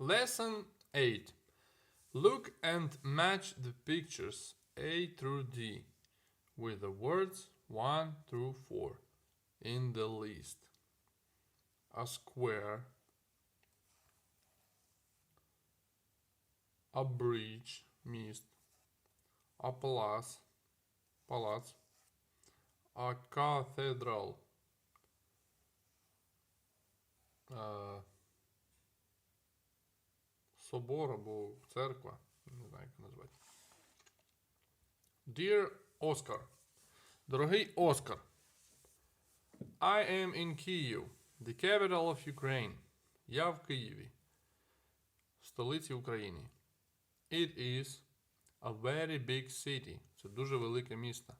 Lesson 8. Look and match the pictures A through D with the words 1 through 4 in the list. A square, a bridge, mist, a palace, palace, a cathedral, uh, собор або церква, не знаю, як назвати. Dear Oscar, дорогий Оскар, I am in Kyiv, the capital of Ukraine. Я в Києві, столиці України. It is a very big city. Це дуже велике місто.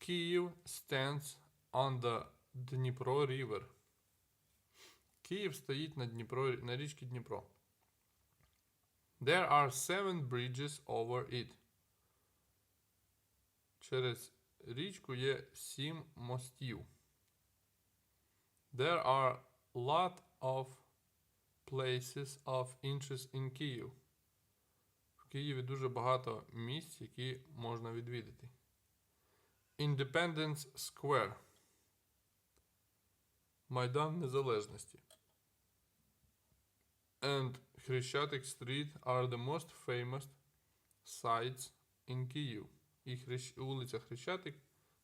Kyiv stands on the Dnipro River. Київ стоїть на, Дніпро, на річці Дніпро. There are seven bridges over it. Через річку є сім мостів. There are lot of places of interest in Kyiv. В Києві дуже багато місць, які можна відвідати. Independence Square. Майдан Незалежності. And Хрещатик Street are the most famous sites in Kyiv. І Хрещ... вулиця Хрещатик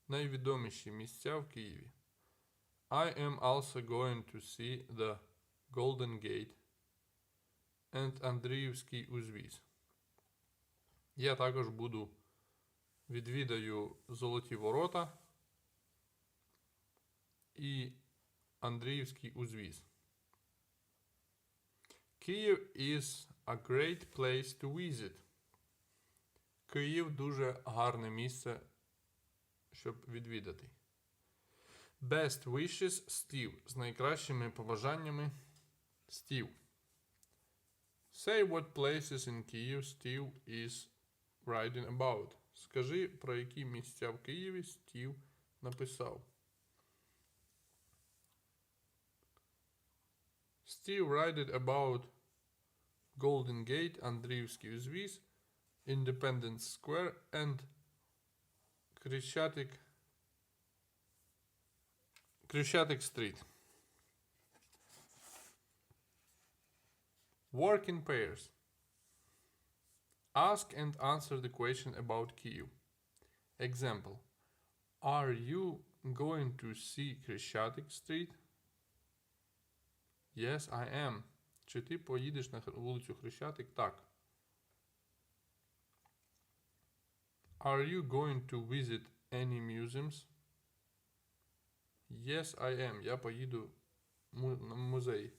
найвідоміші місця в Києві. I am also going to see the Golden Gate and Андріївський узвіз. Я також буду відвідаю Золоті Ворота і Андріївський узвіз. Київ is a great place to visit. Київ дуже гарне місце, щоб відвідати. Best wishes Steve. З найкращими побажаннями Стів. Say what places in Kyiv Steve is writing about. Скажи, про які місця в Києві Стів написав. Steve writed about Golden Gate, Андріївський узвіз, Independence Square and Крещатик Крещатик Street. Work in pairs. Ask and answer the question about Kyiv. Example. Are you going to see Крещатик Street? Yes, I am. Чи ти поїдеш на вулицю Хрещатик? Так. Are you going to visit any museums? Yes, I am. Я поїду на музей.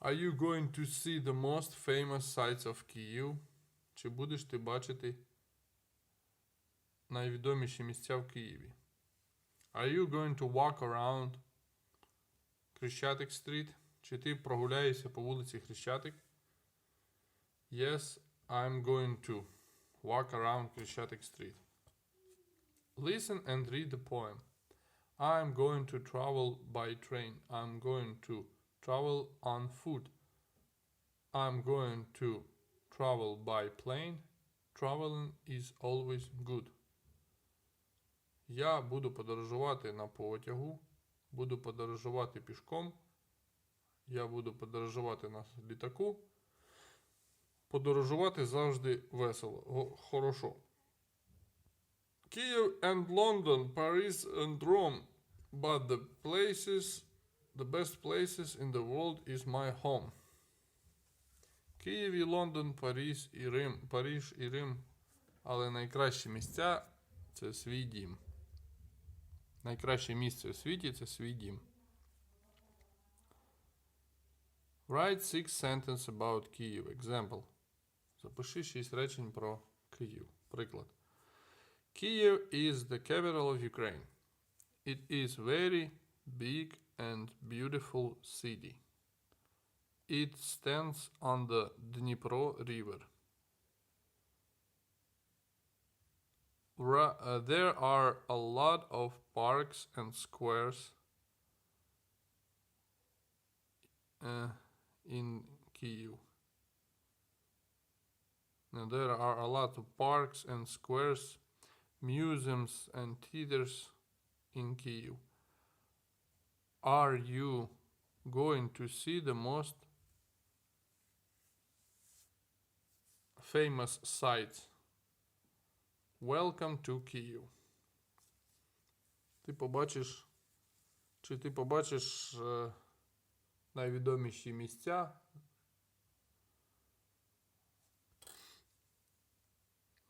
Are you going to see the most famous sites of Kyiv? Чи будеш ти бачити найвідоміші місця в Києві? Are you going to walk around Хрещатик Street? Чи ти прогуляєшся по вулиці Хрещатик? Yes, I'm going to walk around Хрещатик Street. Listen and read the poem. I'm going to travel by train. I'm going to travel on foot. I'm going to travel by plane. Traveling is always good. Я буду подорожувати на потягу, буду подорожувати пішком. Я буду подорожувати на літаку. Подорожувати завжди весело. Хорошо. Kyiv and London, Paris and Rome. But the places, the best places in the world is my home. Київ і Лондон, Париж і Рим, Париж і Рим. Але найкращі місця це свій дім. Найкраще місце в світі це свій дім. Write six sentences about Kyiv. Example. Запиши шість речень про Київ. Приклад. Kyiv is the capital of Ukraine. It is very big and beautiful city. It stands on the Dnipro River. Ra- uh, there are a lot of parks and squares uh, in Kyiv. Now, there are a lot of parks and squares, museums and theaters in Kyiv. Are you going to see the most famous sites? Welcome to Kyiv. Ти побачиш, чи ти побачиш е, найвідоміші місця?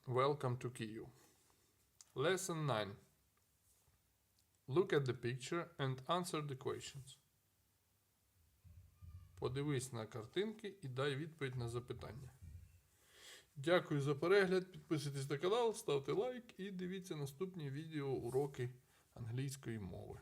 Welcome to Kyiv. Lesson 9. Look at the picture and answer the questions. Подивись на картинки і дай відповідь на запитання. Дякую за перегляд. Підписуйтесь на канал, ставте лайк і дивіться наступні відео уроки англійської мови.